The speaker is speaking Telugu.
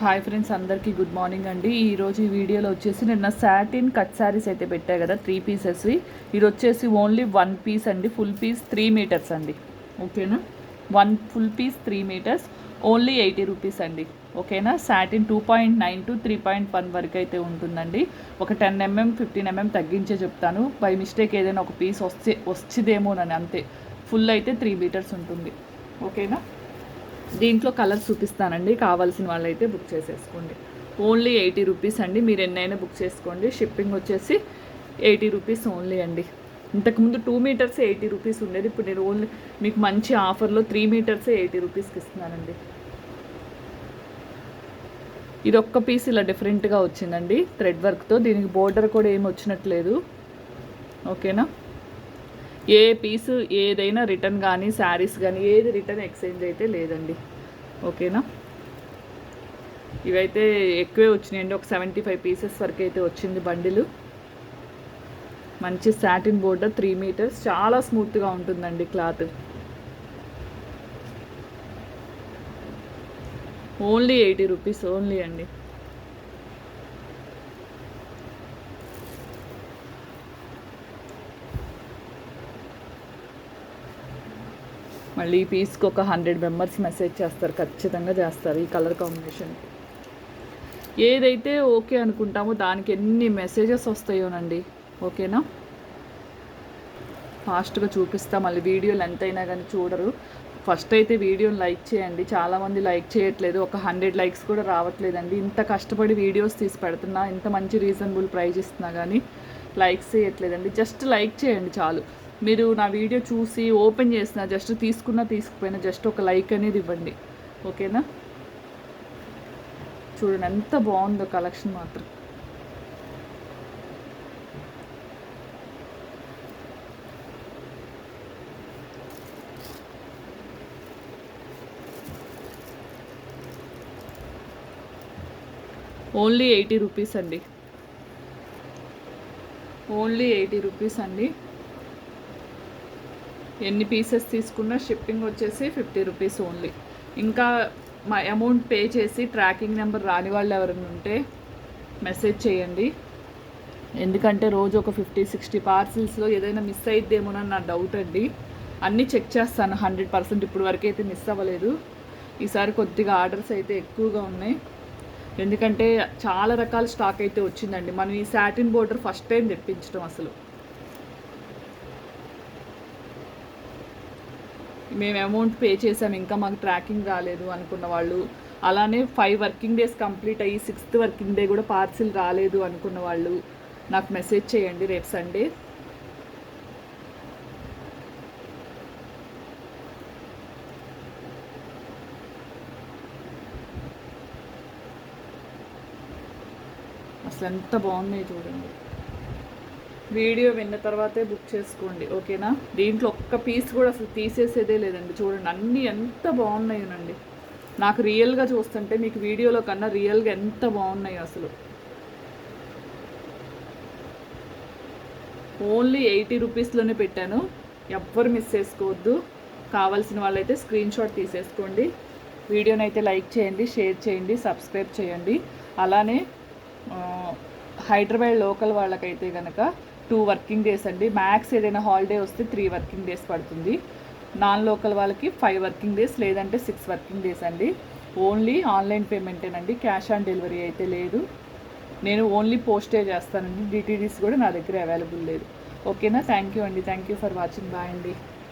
హాయ్ ఫ్రెండ్స్ అందరికీ గుడ్ మార్నింగ్ అండి. ఈరోజు ఈ వీడియోలో వచ్చేసి నిన్న సాటిన్ కట్ శారీస్ అయితే పెట్టా కదా త్రీ పీసెస్వి ఇది వచ్చేసి ఓన్లీ వన్ పీస్ అండి. ఫుల్ పీస్ త్రీ మీటర్స్ అండి. ఓకేనా one full piece three meters only eighty rupees అండి. ఓకేనా satin two point nine to three point one వరకు అయితే ఉంటుందండి. ఒక టెన్ ఎంఎం ఫిఫ్టీన్ ఎంఎం తగ్గించే చెప్తాను. బై మిస్టేక్ ఏదైనా ఒక పీస్ వస్తే వచ్చిదేమోనని అంతే. ఫుల్ అయితే త్రీ మీటర్స్ ఉంటుంది. ఓకేనా దీంట్లో కలర్ చూపిస్తానండి. కావాల్సిన వాళ్ళైతే బుక్ చేసేసుకోండి. ఓన్లీ ఎయిటీ రూపీస్ అండి. మీరు ఎన్నైనా బుక్ చేసుకోండి. షిప్పింగ్ వచ్చేసి ఎయిటీ రూపీస్ ఓన్లీ అండి. ఇంతకుముందు టూ మీటర్స్ ఎయిటీ రూపీస్ ఉండేది. ఇప్పుడు నేను ఓన్లీ మీకు మంచి ఆఫర్లో త్రీ మీటర్స్ ఎయిటీ రూపీస్కి ఇస్తున్నానండి. ఇది ఒక్క పీస్ ఇలా డిఫరెంట్గా వచ్చిందండి. థ్రెడ్ వర్క్తో దీనికి బోర్డర్ కూడా ఏమి వచ్చినట్లేదు. ఓకేనా ఏ పీసు ఏదైనా రిటర్న్ కానీ శారీస్ కానీ ఏది రిటర్న్ ఎక్స్చేంజ్ అయితే లేదండి. ఓకేనా? ఇవైతే ఎక్కువే వచ్చినాయండి. ఒక సెవెంటీ ఫైవ్ పీసెస్ వరకు అయితే వచ్చింది బండిలు. మంచి సాటిన్ బోర్డర్ త్రీ మీటర్స్. చాలా స్మూత్గా ఉంటుందండి cloth. Only eighty rupees only అండి. మళ్ళీ ఈ పీస్కి ఒక హండ్రెడ్ మెంబర్స్ మెసేజ్ చేస్తారు ఖచ్చితంగా చేస్తారు ఈ కలర్ కాంబినేషన్ ఏదైతే ఓకే అనుకుంటామో దానికి ఎన్ని మెసేజెస్ వస్తాయోనండి ఓకేనా? ఫాస్ట్గా చూపిస్తా మళ్ళీ వీడియోలు ఎంతైనా కానీ చూడరు. ఫస్ట్ అయితే వీడియోని లైక్ చేయండి. చాలామంది లైక్ చేయట్లేదు. ఒక హండ్రెడ్ లైక్స్ కూడా రావట్లేదండి. ఇంత కష్టపడి వీడియోస్ తీసి పెడుతున్నా ఇంత మంచి రీజనబుల్ ప్రైజ్ ఇస్తున్నా కానీ లైక్స్ చేయట్లేదండి. జస్ట్ లైక్ చేయండి చాలు. మీరు నా వీడియో చూసి ఓపెన్ చేసిన జస్ట్ తీసుకున్నా తీసుకుపోయినా జస్ట్ ఒక లైక్ అనేది ఇవ్వండి. ఓకేనా? చూడండి ఎంత బాగుందో కలెక్షన్ మాత్రం. ఓన్లీ ఎయిటీ రూపీస్ అండి. ఓన్లీ ఎయిటీ రూపీస్ అండి. ఎన్ని పీసెస్ తీసుకున్నా షిప్పింగ్ వచ్చేసి ఫిఫ్టీ రూపీస్ ఓన్లీ ఇంకా మా అమౌంట్ పే చేసి ట్రాకింగ్ నెంబర్ రాని వాళ్ళు ఎవరైనా ఉంటే మెసేజ్ చేయండి. ఎందుకంటే రోజు ఒక ఫిఫ్టీ సిక్స్టీ పార్సిల్స్లో ఏదైనా మిస్ అయిద్దేమోనని నా డౌట్ అండి. అన్నీ చెక్ చేస్తాను. హండ్రెడ్ పర్సెంట్ ఇప్పుడు వరకు అయితే మిస్ అవ్వలేదు. ఈసారి కొద్దిగా ఆర్డర్స్ అయితే ఎక్కువగా ఉన్నాయి. ఎందుకంటే చాలా రకాల స్టాక్ అయితే వచ్చిందండి. మనం ఈ సాటిన్ బోర్డర్ ఫస్ట్ టైం తెప్పించడం అసలు. మేము అమౌంట్ పే చేసాం ఇంకా మాకు ట్రాకింగ్ రాలేదు అనుకున్న వాళ్ళు. అలానే ఫైవ్ వర్కింగ్ డేస్ కంప్లీట్ అయ్యి సిక్స్త్ వర్కింగ్ డే కూడా పార్సిల్ రాలేదు అనుకున్న వాళ్ళు. నాకు మెసేజ్ చేయండి రేపు సండే అసలు ఎంత బాగున్నాయి చూడండి. వీడియో విన్న తర్వాతే బుక్ చేసుకోండి ఓకేనా? దీంట్లో ఒక్క పీస్ కూడా అసలు తీసేసేదే లేదండి. చూడండి అన్నీ ఎంత బాగున్నాయోనండి. నాకు రియల్గా చూస్తుంటే మీకు వీడియోలో కన్నా రియల్గా ఎంత బాగున్నాయో అసలు. ఓన్లీ ఎయిటీ రూపీస్లోనే పెట్టాను. ఎవ్వరు మిస్ చేసుకోవద్దు. కావాల్సిన వాళ్ళైతే స్క్రీన్ షాట్ తీసేసుకోండి. వీడియోని అయితే లైక్ చేయండి షేర్ చేయండి సబ్స్క్రైబ్ చేయండి. అలానే హైదరాబాద్ లోకల్ వాళ్ళకైతే కనుక టూ వర్కింగ్ డేస్ అండి. మ్యాక్స్ ఏదైనా హాలిడే వస్తే త్రీ వర్కింగ్ డేస్ పడుతుంది. నాన్ లోకల్ వాళ్ళకి ఫైవ్ వర్కింగ్ డేస్ లేదంటే సిక్స్ వర్కింగ్ డేస్ అండి. ఓన్లీ ఆన్లైన్ పేమెంటేనండి. క్యాష్ ఆన్ డెలివరీ అయితే లేదు. నేను ఓన్లీ పోస్టే చేస్తానండి. డిటీడీస్ కూడా నా దగ్గర అవైలబుల్ లేదు. ఓకేనా? థ్యాంక్ యూ అండి. Thank you for watching. Bye అండి.